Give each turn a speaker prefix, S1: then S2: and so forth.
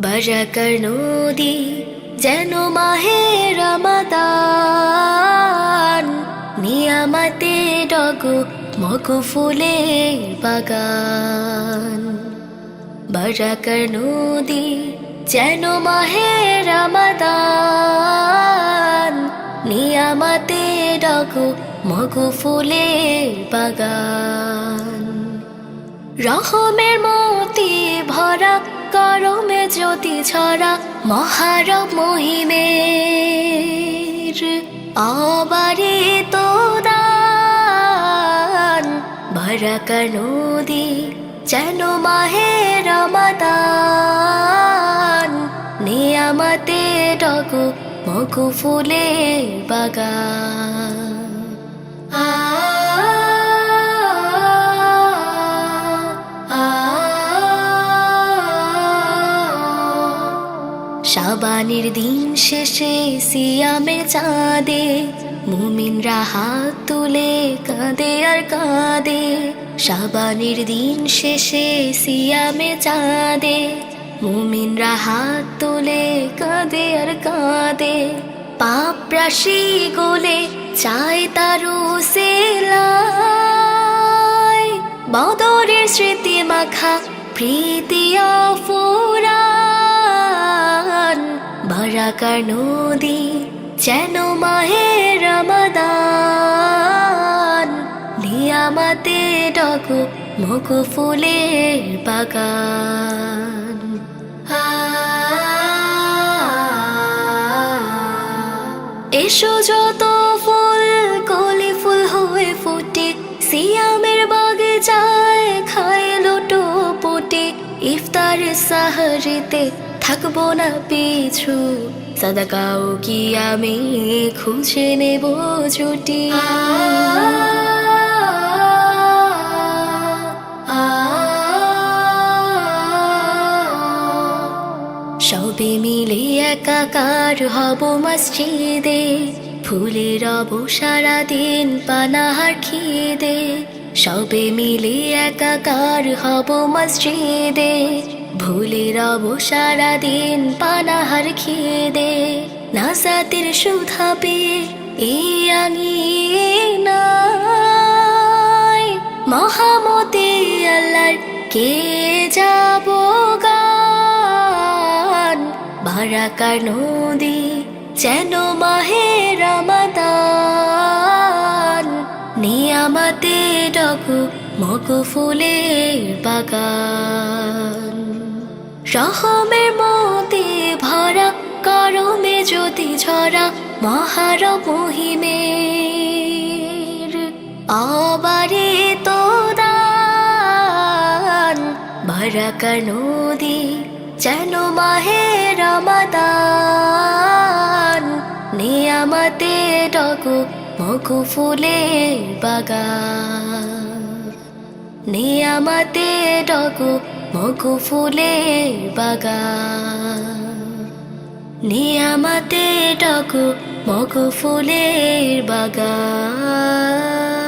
S1: বারাকার নদী যেন মাহে রমাদান। নিয়ামাতে ডগো মগু ফুলের বাগান। বারাকার নদী যেন মাহে রমাদান। নিয়ামাতে ডগো মগু ফুলের বাগান। রহমের মতি ভরা গরমে জ্যোতি ছড়া মহারব মহিমের অবারে তো দান। বারাকা নদী যেন মাহে রমাদান। নিয়ামতে ডগো, মগু ফুলের বাগান। শাবানের দিন শেষে সিয়ামে চাঁদে, মুমিনরা হাত তুলে কাঁদে আর কাঁদে। শাবানের দিন শেষে সিয়ামে চাঁদে, মুমিনরা হাত তুলে কাঁদে আর কাঁদে। পাপ রাশি গোলে চায় তারু সেলাই বদরের স্মৃতি মাখা প্রীতি অফুরান বারাকার নদী যেন মাহে রমাদান। নিয়ামাতে ডগো, মগু ফুলের বাগান। এসো যত ফুল, কলি ফুল হয়ে ফুটে, সিয়ামের বাগে যায় খায় লোটো পোটে ইফতার সাহারিতে থাকব না পিছু। সাদাকাও কি আমি খুঁজে নেব ছুটি? সবে মিলে একাকার হব মসজিদে। ফুলে রব সারাদিন পানাহার খিদে। সবে মিলে একাকার হব মসজিদে। ভুলে রব সারাদিন পানাহার খিদে নাসাতের সুধা পেয়ে এই মহামতে আল্লাহর কে যাব গান? বারাকার নদী যেন মাহে রমাদান। নিয়ামাতে ডগু, মগু ফুলের বাগান। রহমের মতে ভরা করমে জ্যোতি ঝরা মহার মহিমের অবারে তো দান। বারাকার নদী যেন মাহে রমাদান। নিয়ামতে ডগু মগু ফুলের বাগান। নিয়ামতে ডগু মগু ফুলের বাগা নিয়ামাতে ডাকু মগু ফুলের বাগান।